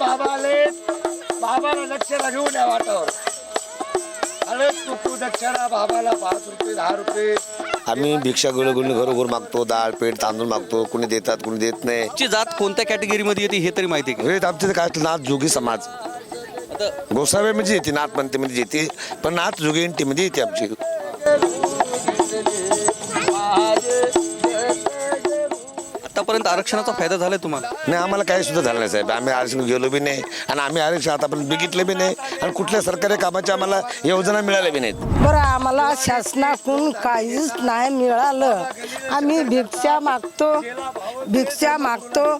बाबाले बाबाला दक्षिणा घेऊन या वाटावर अरे तू तू दक्षिणा बाबाला पाच रुपये दहा रुपये आम्ही भिक्षा गुळगुळणी घरोघर मागतो डाळ पेठ तांदूळ मागतो. कुणी देतात कुणी देत नाही. जात कोणत्या कॅटेगरीमध्ये येते हे तरी माहिती आहे हे आमच्या काय नाथ जोगी समाज. आता गोसाव्यामध्ये म्हणजे येते नाथ पंथमध्ये येते पण नाथ जोगी मध्ये येते आमची. आतापर्यंत आरक्षणाचा फायदा झालाय तुम्हाला? नाही आम्हाला काही सुद्धा झालं नाही साहेब. आम्ही आरक्षण गेलो बी नाही आणि आम्ही आरक्षण आतापर्यंत बघितलं बी नाही आणि कुठल्या सरकारी कामाच्या आम्हाला योजना मिळाल्या बी नाहीत. बरं आम्हाला शासनाकडून काहीच नाही मिळालं. आम्ही भिक्षा मागतो भिक्षा मागतो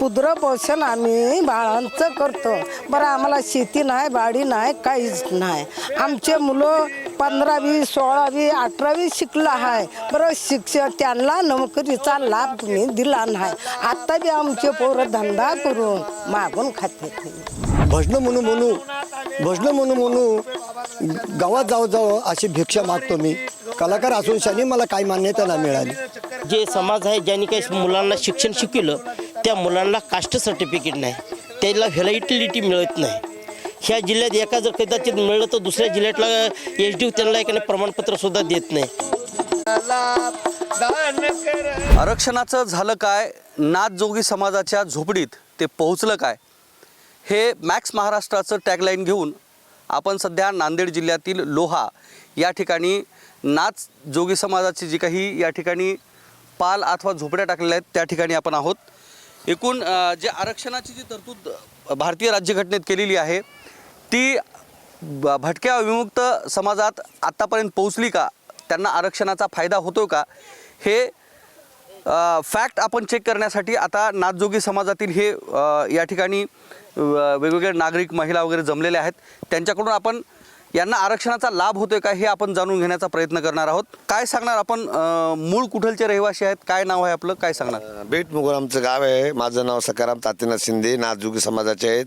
पुत्र पोषण आम्ही बाळांचं करतो. बरं आम्हाला शेती नाही बाडी नाही काहीच नाही. आमचे मुलं पंधरावी सोळावी अठरावी शिकलं आहे बरं शिक्षण त्यांना नोकरीचा लाभ तुम्ही दिला नाही. आता बी आमचे पोरं धंदा करून मागून खाते भजनं म्हणू म्हणू भजनं म्हणू म्हणू गावात जाऊ जाऊ अशी भिक्षा मागतो मी. कलाकार असून शानी मला काही मान्यता नाही मिळाली. जे समाज आहे ज्यांनी काही मुलांना शिक्षण शिकवलं त्या मुलांना कास्ट सर्टिफिकेट नाही. त्याला व्हॅलिडिटी मिळत नाही. ह्या जिल्ह्यात एका जर कदाचित मिळलं तर दुसऱ्या जिल्ह्यातला एच डी त्यांना एखादं प्रमाणपत्र सुद्धा देत नाही. आरक्षणाचं झालं काय? नाथजोगी समाजाच्या झोपडीत ते पोहोचलं काय? हे मॅक्स महाराष्ट्राचं टॅगलाईन घेऊन आपण सध्या नांदेड जिल्ह्यातील लोहा या ठिकाणी नाच जोगी समाजाची जी काही या ठिकाणी पाल अथवा झोपड्या टाकलेल्या आहेत त्या ठिकाणी आपण आहोत. एकूण जे आरक्षणाची जी तरतूद भारतीय राज्यघटनेत केलेली आहे ती ब- भटक्या विमुक्त समाजात आत्तापर्यंत पोहोचली का? त्यांना आरक्षणाचा फायदा होतो का? हे फॅक्ट आपण चेक करण्यासाठी आता नाथजोगी समाजातील हे या ठिकाणी वेगवेगळे नागरिक महिला वगैरे जमलेले आहेत. त्यांच्याकडून आपण यांना आरक्षणाचा लाभ होतोय का हे आपण जाणून घेण्याचा प्रयत्न करणार आहोत. काय सांगणार आपण मूळ कुठलचे रहिवासी आहेत? काय नाव आहे आपलं? काय सांगणार? बेट मुगोर आमचं गाव आहे. माझं नाव सकाराम तातीना शिंदे. नाथजुगी समाजाचे आहेत.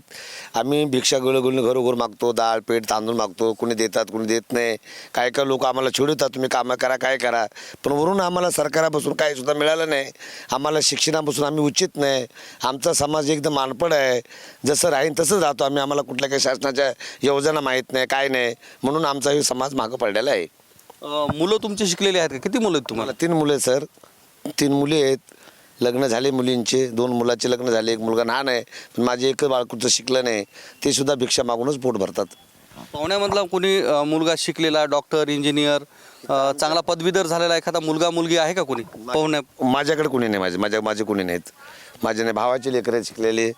आम्ही भिक्षा गुळगुळून घरोघर मागतो डाळ पेठ तांदूळ मागतो. कुणी देतात कुणी देत नाही. काय काय लोक आम्हाला चिडवतात तुम्ही कामं करा काय करा. पण वरून आम्हाला सरकारापासून काही सुद्धा मिळालं नाही. आम्हाला शिक्षणापासून आम्ही उचित नाही. आमचा समाज एकदम मानपड आहे. जसं राहीन तसंच राहतो आम्ही. आम्हाला कुठल्या काही शासनाच्या योजना माहीत नाही काय नाही. म्हणून आमचा हे समाज मागं पडलेला आहे. अ, मुलं तुमची शिकलेली आहेत का? किती मुलं आहेत तुम्हाला? मला तीन मुले आहेत सर. तीन मुली आहेत. लग्न झाले मुलींचे. दोन मुलाचे लग्न झाले. एक मुलगा लहान आहे. पण माझे एकच बाळकुचं शिकलं नाही. ते सुद्धा भिक्षा मागूनच पोट भरतात. पाहुण्यामधला कोणी अ, मुलगा शिकलेला डॉक्टर इंजिनियर अ, चांगला पदवीधर झालेला एखादा मुलगा मुलगी आहे का कोणी? पाहुण्या माझ्याकडे कोणी नाही माझे माझ्या माझे कोणी नाहीत. माझे नाही भावाचे लेकरं शिकलेले.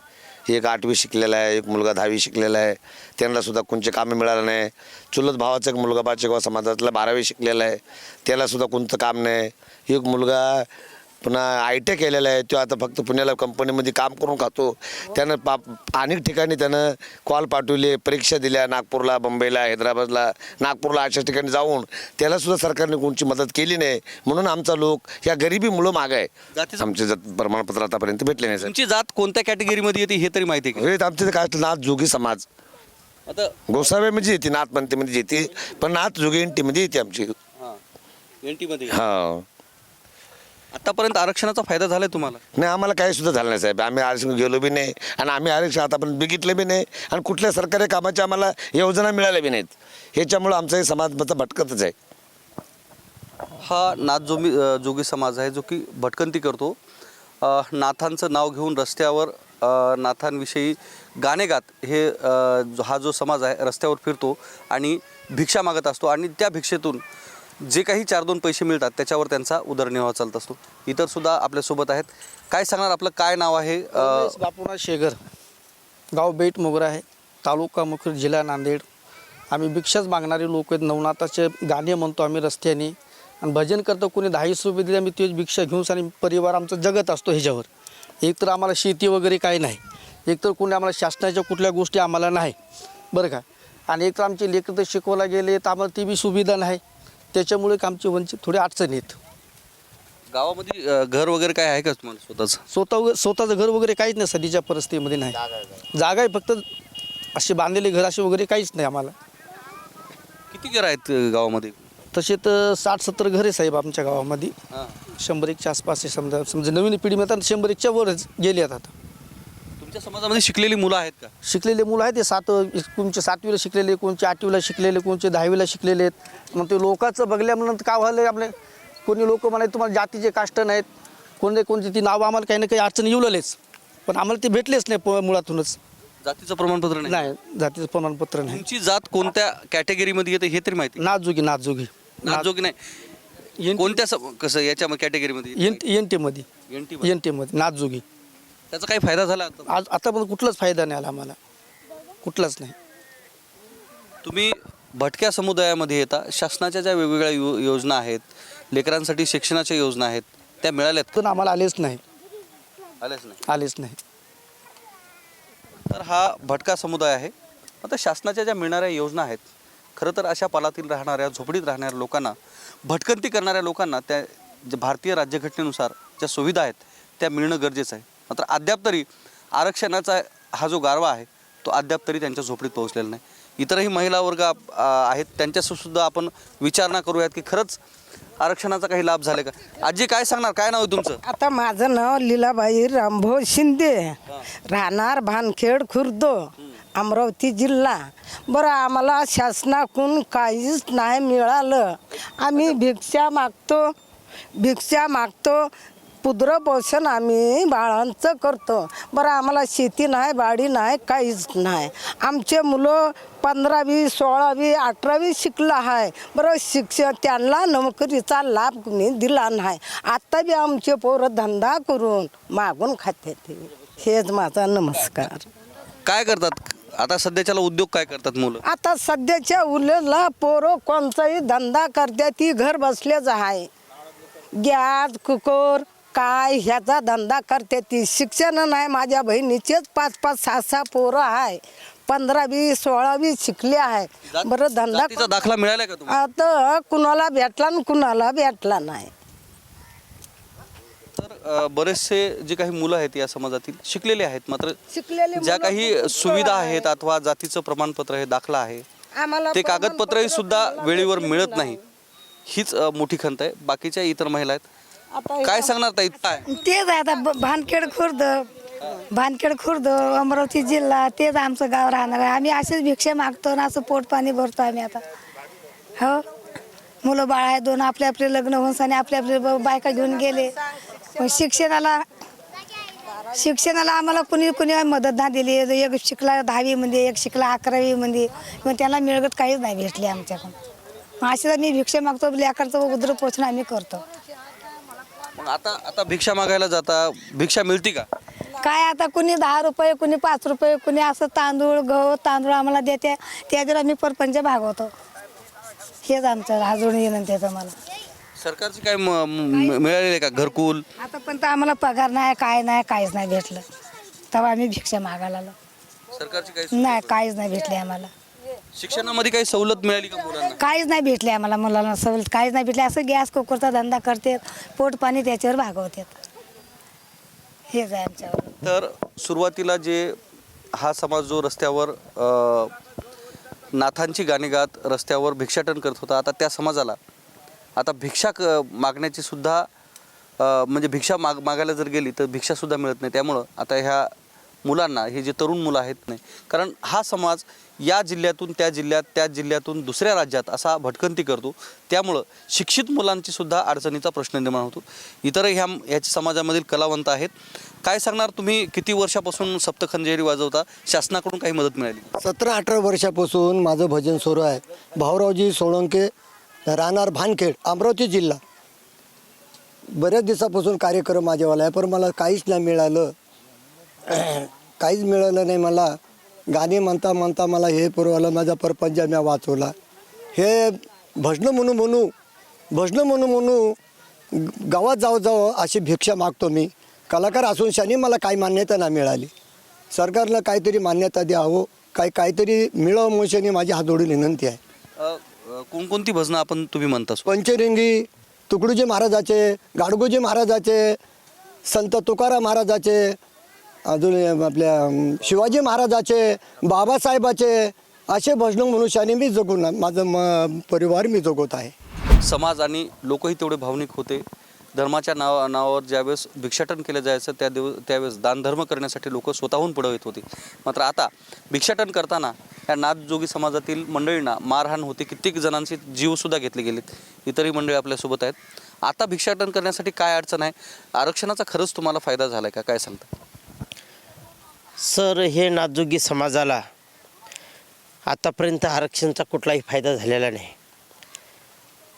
एक आठवी शिकलेला आहे एक मुलगा दहावी शिकलेला आहे. त्यांनासुद्धा कोणचे कामं मिळालं नाही. चुलत भावाचा एक मुलगा बाचेगाव समाजातला बारावी शिकलेला आहे. त्यालासुद्धा कोणतं काम नाही. एक मुलगा पुन्हा आय टी केलेला आहे. तो आता फक्त पुण्याला कंपनीमध्ये काम करून खातो. त्यानं पा अनेक ठिकाणी त्यानं कॉल पाठवले परीक्षा दिल्या नागपूरला मुंबईला हैदराबादला नागपूरला अशा ठिकाणी जाऊन त्याला सुद्धा सरकारने कोणची मदत केली नाही. म्हणून आमचा लोक या गरिबी मुलं माग आहे. आमचे जात प्रमाणपत्र आतापर्यंत भेटले नाही सर. तुमची जात कोणत्या कॅटेगरीमध्ये येते हे तरी माहिती आहे आमचे काय असतं, नाथ जोगी समाज. आता गोसाव्यामध्ये येते नाथ पंथमध्ये येते पण नाथ जोगी मध्ये येते आमची. एन टीमध्ये. हा. आतापर्यंत आरक्षणाचा फायदा झालाय तुम्हाला? नाही आम्हाला काही सुद्धा झालं नाही साहेब. आम्ही आरक्षण गेलो बी नाही आणि आम्ही आरक्षण आतापर्यंत बघितलं बी नाही आणि कुठल्या सरकारी कामाच्या आम्हाला योजना मिळाल्या बी नाहीत. ह्याच्यामुळं आमचा हे समाज माझा भटकतच आहे. हा नाथ जोमी अ, जोगी समाज आहे जो की भटकंती करतो. अ, नाथांचं नाव घेऊन रस्त्यावर अ, नाथांविषयी गाणे गात हे अ, जो- हा जो समाज आहे रस्त्यावर फिरतो आणि भिक्षा मागत असतो आणि त्या भिक्षेतून जे काही चार दोन पैसे मिळतात त्याच्यावर त्यांचा उदरनिर्वाह चालत असतो. इतर सुद्धा आपल्यासोबत आहेत. काय सांगणार आपलं? काय नाव आहे? अ, बापूनाथ शेगर. गाव बेट मोगरा आहे. तालुका मुखेड जिल्हा नांदेड. आम्ही भिक्षाच मागणारे लोक आहेत. नवनाथाचे गाणे म्हणतो आम्ही रस्त्याने. आणि भजन करतो. कोणी दहावीस रुपये दिले आम्ही तेच भिक्षा घेऊन आणि परिवार आमचा जगत असतो ह्याच्यावर. एक तर आम्हाला शेती वगैरे काही नाही. एक तर कोणी आम्हाला शासनाच्या कुठल्या गोष्टी आम्हाला नाही. बरं का? आणि एक तर आमचे लेकर तर शिकवला गेले तर आम्हाला ती बी सुविधा नाही. त्याच्यामुळे आमची वंचित थोडी अडचणी आहेत. गावामध्ये अ, घर वगैरे काय आहे का तुम्हाला स्वतःचं? स्वतः स्वतःचं घर वगैरे काहीच नाही सध्याच्या परिस्थितीमध्ये नाही. जागा आहे फक्त असे बांधलेले घर असे वगैरे काहीच नाही आम्हाला. किती घर आहेत अ, गावामध्ये? तसे तर साठ सत्तर घरे साहेब आमच्या गावामध्ये. हां. शंभर एकच्या आसपास आहे समजा. समजा नवीन पिढी म्हणतात शंभर एकच्या वरच गेली आहेत आता. तुमच्या समाजामध्ये शिकलेली मुलं आहेत का? शिकलेले मुलं आहेत ते सात कोणचे सातवीला शिकलेले कोणचे आठवीला शिकलेले कोणचे दहावीला शिकलेले आहेत. मग ते लोकांचं बघल्यानंतर काय व्हायलं आपले कोणी लोक म्हणाले तुम्हाला जातीचे काष्ट नाहीत. कोणते कोणते ती नावं आम्हाला काही ना काही अडचणी येऊ लागलेच पण आम्हाला ते भेटलेच नाही प- मुळातूनच. जातीचं प्रमाणपत्र नाही. नाही जातीचं प्रमाणपत्र नाही. तुमची जात कोणत्या कॅटेगरीमध्ये येते हे तरी माहिती. नाथजोगी नाथजोगी नाजोगी नाही. एन कोणत्या सम- कसं याच्या कॅटेगरीमध्ये एन एन टीमध्ये. एन टी एन टीमध्ये नाथजोगी त्याचा काही फायदा झाला आता? आज आतापर्यंत कुठलाच फायदा नाही आला आम्हाला. कुठलाच नाही. तुम्ही भटक्या समुदायामध्ये येता शासनाच्या ज्या वेगवेगळ्या यो योजना आहेत लेकरांसाठी शिक्षणाच्या योजना आहेत त्या मिळाल्यात पण आम्हाला आलेच नाही. आल्याच नाही. आलेच नाही. तर हा भटका समुदाय आहे. आता शासनाच्या ज्या मिळणाऱ्या योजना आहेत खरं तर अशा पालातील राहणाऱ्या झोपडीत राहणाऱ्या लोकांना भटकंती करणाऱ्या लोकांना त्या ज्या भारतीय राज्यघटनेनुसार ज्या सुविधा आहेत त्या मिळणं गरजेचं आहे. मात्र अद्याप तरी आरक्षणाचा हा जो गारवा आहे तो अद्याप तरी त्यांच्या झोपडीत पोहोचलेला नाही. इतरही महिला वर्ग आहेत त्यांच्यासुद्धा आपण विचारणा करूयात की खरंच आरक्षणाचा काही लाभ झाले का? आजी काय सांगणार? काय नाव आहे तुमचं? आता माझं नाव लीलाबाई रामभाऊ शिंदे. राहणार भानखेड खुर्द अमरावती जिल्हा. बरं आम्हाला शासनाकडून काहीच नाही मिळालं. आम्ही भिक्षा मागतो भिक्षा मागतो. पुत्र पोषण आम्ही बाळांचं करतो. बरं आम्हाला शेती नाही बाडी नाही काहीच नाही. आमचे मुलं पंधरावी सोळावी अठरावी शिकलं आहे. बरं शिक्षण त्यांना नोकरीचा लाभ कुणी दिला नाही. आत्ता बी आमचे पोरं धंदा करून मागून खाते ते. हेच माझा नमस्कार. काय करतात? आता सध्याच्याला उद्योग काय करतात मुलं? आता सध्याच्या उलेला पोरं कोणताही धंदा करते ती घर बसलेच आहे. गॅस कुकर काय ह्याचा धंदा करते ती. शिक्षण नाही माझ्या बहिणीचेच पाच पाच सहा सहा पोरं आहे. पंधरावी सोळावी शिकले आहे. बरं धंदा दाखला मिळाला का तुम्हाला? आता कुणाला भेटला आणि कुणाला भेटला नाही. तर बरेचसे जे काही मुलं आहेत या समाजातील शिकलेले आहेत. मात्र शिकलेले ज्या मुलं काही खूप सुविधा आहे. आहेत अथवा जातीचं प्रमाणपत्र आहे दाखला आहे आम्हाला ते कागदपत्रही प्रमाणपत्र सुद्धा वेळेवर मिळत नाही. हीच अ, मोठी खंत आहे. बाकीच्या इतर महिला आहेत आता काय सांगणार ताई? काय? तेच आहे आता ब- भानखेड खुर्द. भानखेड खुर्द अमरावती जिल्हा तेच आमचं गाव राहणार आहे. आम्ही असेच भिक्षा मागतो ना असं पोट पाणी भरतो आम्ही आता. हो? मुलं बाळ आहे दोन आपले आपले लग्न होऊन आणि आपले आपले ब- बायका घेऊन गेले. पण शिक्षणाला शिक्षणाला आम्हाला कुणी कुणी मदत नाही दिली. एक शिकला दहावीमध्ये एक शिकला अकरावीमध्ये. पण त्याला मिळगत काहीच नाही भेटली आमच्याकडून. मग असे तर मी भिक्षा मागतो लेकरचं उदर पोचणं आम्ही करतो. मग आता आता भिक्षा मागायला जाता भिक्षा मिळती का? काय आता कुणी दहा रुपये कुणी पाच रुपये कुणी असं तांदूळ गहू तांदूळ आम्हाला देते. त्याच्यावर आम्ही परपंच भागवतो. हेच आमचं अजून विनंती आहे मला सरकारची काय म- म- मिळालेली आहे का? घरकुल? आतापर्यंत आम्हाला पगार नाही काय नाही काहीच नाही भेटलं. तेव्हा आम्ही भिक्षा मागायला आलो. सरकारची काही नाही काहीच नाही भेटले आम्हाला. शिक्षणामध्ये काही सवलत मिळाली का मुलांना? काहीच नाही भेटले आम्हाला मुलांना सवलत काहीच नाही भेटले. असं गॅस कुकरचा धंदा करतात पोट पाणी त्याच्यावर भागवतात. हेच आहे आमच्यावर. तर सुरुवातीला जे हा समाज जो रस्त्यावर अ, नाथांची गाणी गात रस्त्यावर भिक्षाटन करत होता आता त्या समाजाला आता भिक्षा क मागण्याची सुद्धा अ, म्हणजे भिक्षा माग मागायला जर गेली तर भिक्षासुद्धा मिळत नाही. त्यामुळं आता ह्या मुलांना हे जे तरुण मुलं आहेत नाही कारण हा समाज या जिल्ह्यातून त्या जिल्ह्यात त्या जिल्ह्यातून दुसऱ्या राज्यात असा भटकंती करतो. त्यामुळं शिक्षित मुलांची सुद्धा अडचणीचा प्रश्न निर्माण होतो. इतरही ह्या ह्याच्या समाजामधील कलावंत आहेत. काय सांगणार तुम्ही? किती वर्षापासून सप्तखंजेरी वाजवता? शासनाकडून काही मदत मिळाली? सतरा अठरा वर्षापासून माझं भजन सुरू आहे. भाऊरावजी सोळंके राहणार भानखेड अमरावती जिल्हा. बऱ्याच दिवसापासून कार्यक्रम माझ्यावाला आहे पण मला काहीच नाही मिळालं. काहीच मिळालं नाही मला. गाणी म्हणता म्हणता मला हे पुरवलं माझा परपंच मी वाचवला. हे भजनं म्हणू म्हणू भजनं म्हणू म्हणू गावात जाऊ जाऊ अशी भिक्षा मागतो मी. कलाकार असून शानी मला काही मान्यता नाही मिळाली. सरकारनं काहीतरी मान्यता द्यावं काही काहीतरी मिळावं म्हणून माझी हात जोडून विनंती आहे. कोणकोणती भजनं आपण तुम्ही म्हणता पंचरिंगी तुकडोजी महाराजाचे गाडगोजी महाराजाचे संत तुकाराम महाराजाचे अजून आपल्या शिवाजी महाराजाचे बाबासाहेबाचे असे भजन मनुष्याने मी जगून माझं म परिवार मी जगवत आहे. समाज आणि लोकही तेवढे भावनिक होते. धर्माच्या नावा नावावर ज्यावेळेस भिक्षाटन केलं जायचं त्या दिव त्यावेळेस दानधर्म करण्यासाठी लोक स्वतःहून पुढं येत होते. मात्र आता भिक्षाटन करताना या नाथजोगी समाजातील मंडळींना मारहाण होते. कित्येक जणांचे जीवसुद्धा घेतले गेलेत. इतरही मंडळी आपल्यासोबत आहेत. आता भिक्षाटन करण्यासाठी काय अडचण आहे? आरक्षणाचा खरंच तुम्हाला फायदा झाला आहे का? काय सांगता? सर हे नाथजोगी समाजाला आतापर्यंत आरक्षणचा कुठलाही फायदा झालेला नाही.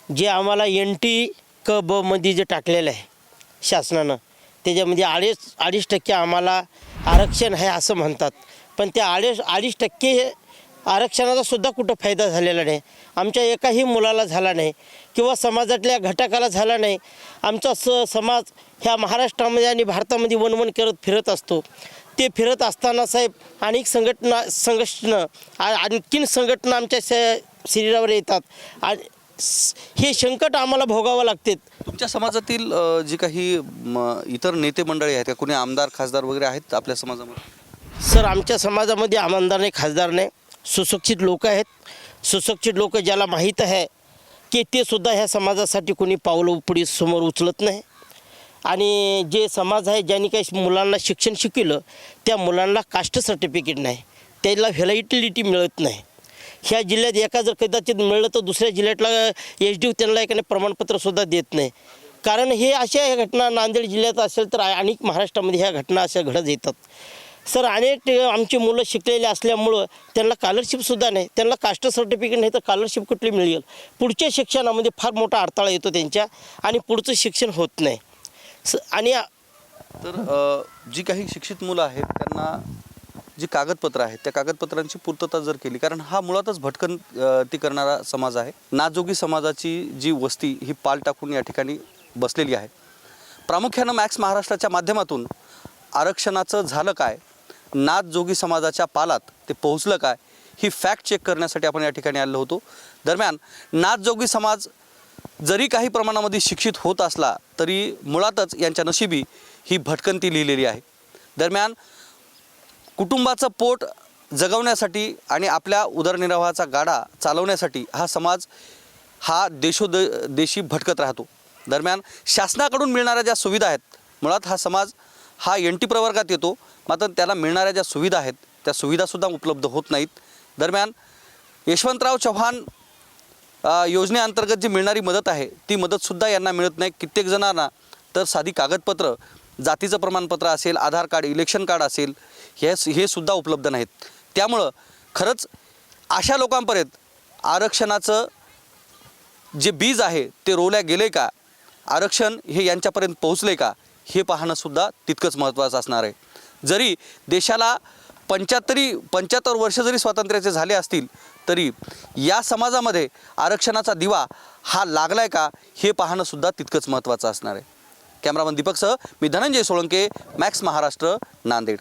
जे आम्हाला एन टी क बमध्ये जे टाकलेलं आहे शासनानं त्याच्यामध्ये अडीच अडीच टक्के आम्हाला आरक्षण आहे असं म्हणतात. पण त्या अडीच अडीच टक्के आरक्षणाचा सुद्धा कुठं फायदा झालेला नाही. आमच्या एकाही मुलाला झाला नाही किंवा समाजातल्या घटकाला झाला नाही. आमचा स समाज ह्या महाराष्ट्रामध्ये आणि भारतामध्ये वणवण करत फिरत असतो. ते फिरत असताना साहेब अनेक संघटना संघटना आणखीन संघटना आमच्या श शरीरावर येतात. आणि हे संकट आम्हाला भोगावं लागते. तुमच्या समाजातील जी काही इतर नेते मंडळी आहेत का कोणी आमदार खासदार वगैरे आहेत आपल्या समाजामध्ये? सर आमच्या समाजामध्ये आमदार नाही खासदार नाही. सुशिक्षित लोक आहेत. सुशिक्षित लोक ज्याला माहीत आहे की ते सुद्धा ह्या समाजासाठी कोणी पावलं पुढे समोर उचलत नाही. आणि जे समाज आहे ज्यांनी काही मुलांना शिक्षण शिकवलं त्या मुलांना कास्ट सर्टिफिकेट नाही. त्याला व्हॅलिटिलिटी मिळत नाही. ह्या जिल्ह्यात एका जर कदाचित मिळलं तर दुसऱ्या जिल्ह्यातला एच डी त्यांना एकाने प्रमाणपत्रसुद्धा देत नाही. कारण हे अशा ह्या घटना नांदेड जिल्ह्यात असेल तर अनेक महाराष्ट्रामध्ये ह्या घटना अशा घडत येतात. सर अनेक आमची मुलं शिकलेली असल्यामुळं त्यांना स्कॉलरशिपसुद्धा नाही. त्यांना कास्ट सर्टिफिकेट नाही तर स्कॉलरशिप कुठली मिळेल? पुढच्या शिक्षणामध्ये फार मोठा अडथळा येतो त्यांच्या आणि पुढचं शिक्षण होत नाही. स आणि तर अ, जी काही शिक्षित मुलं आहेत त्यांना जी कागदपत्र आहेत त्या कागदपत्रांची पूर्तता जर केली कारण हा मुळातच भटकन अ, ती करणारा समाज आहे. नाजोगी समाजाची जी वस्ती ही पाल टाकून या ठिकाणी बसलेली आहे. प्रामुख्यानं मॅक्स महाराष्ट्राच्या माध्यमातून आरक्षणाचं झालं काय नाथजोगी समाजाच्या पालात ते पोहोचलं काय ही फॅक्ट चेक करण्यासाठी आपण या ठिकाणी आलो होतो. दरम्यान नाथजोगी समाज जरी काही प्रमाणामध्ये शिक्षित होत असला तरी मुळातच यांच्या नशिबी ही भटकंती लिहिलेली आहे. दरम्यान कुटुंबाचं पोट जगवण्यासाठी आणि आपल्या उदरनिर्वाहाचा गाडा चालवण्यासाठी हा समाज हा देशोद देशी भटकत राहतो. दरम्यान शासनाकडून मिळणाऱ्या ज्या सुविधा आहेत मुळात हा समाज हा एन टी प्रवर्गात येतो मात्र त्याला मिळणाऱ्या ज्या सुविधा आहेत त्या सुविधासुद्धा उपलब्ध होत नाहीत. दरम्यान यशवंतराव चव्हाण योजनेअंतर्गत जी मिळणारी मदत आहे ती मदतसुद्धा यांना मिळत नाही. कित्येक जणांना तर साधी कागदपत्र जातीचं प्रमाणपत्र असेल आधार कार्ड इलेक्शन कार्ड असेल हे हे सुद्धा उपलब्ध नाहीत. त्यामुळं खरंच अशा लोकांपर्यंत आरक्षणाचं जे बीज आहे ते रोवल्या गेले का? आरक्षण हे यांच्यापर्यंत पोहोचले का? हे पाहणंसुद्धा तितकंच महत्त्वाचं असणार आहे. जरी देशाला पंच्याहत्तरी पंच्याहत्तर वर्ष जरी स्वातंत्र्याचे झाले असतील तरी या समाजामध्ये आरक्षणाचा दिवा हा लागलाय का हे पाहणंसुद्धा तितकंच महत्त्वाचं असणार आहे. कॅमेरामन दीपकसह मी धनंजय सोळंके मॅक्स महाराष्ट्र नांदेड.